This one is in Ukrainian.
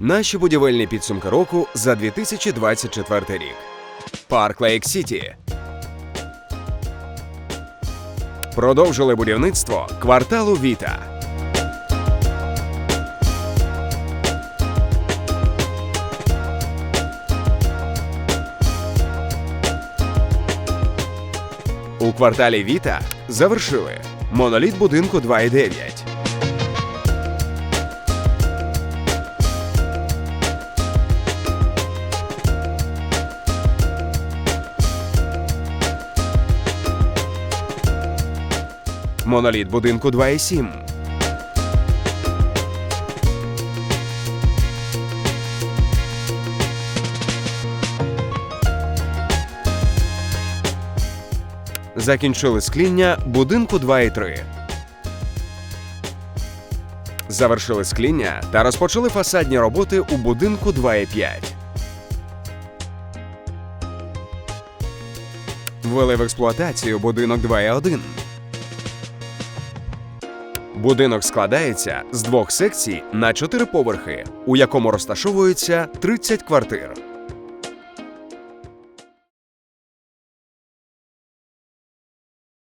Наші будівельні підсумки року за 2024 рік. Парк Лейк Сіті. Продовжили будівництво кварталу Віта. У кварталі Віта завершили моноліт будинку 2,9. Моноліт будинку 2,7. Закінчили скління будинку 2,3. Завершили скління та розпочали фасадні роботи у будинку 2,5. Ввели в експлуатацію будинок 2,1. Будинок складається з двох секцій на чотири поверхи, у якому розташовується 30 квартир.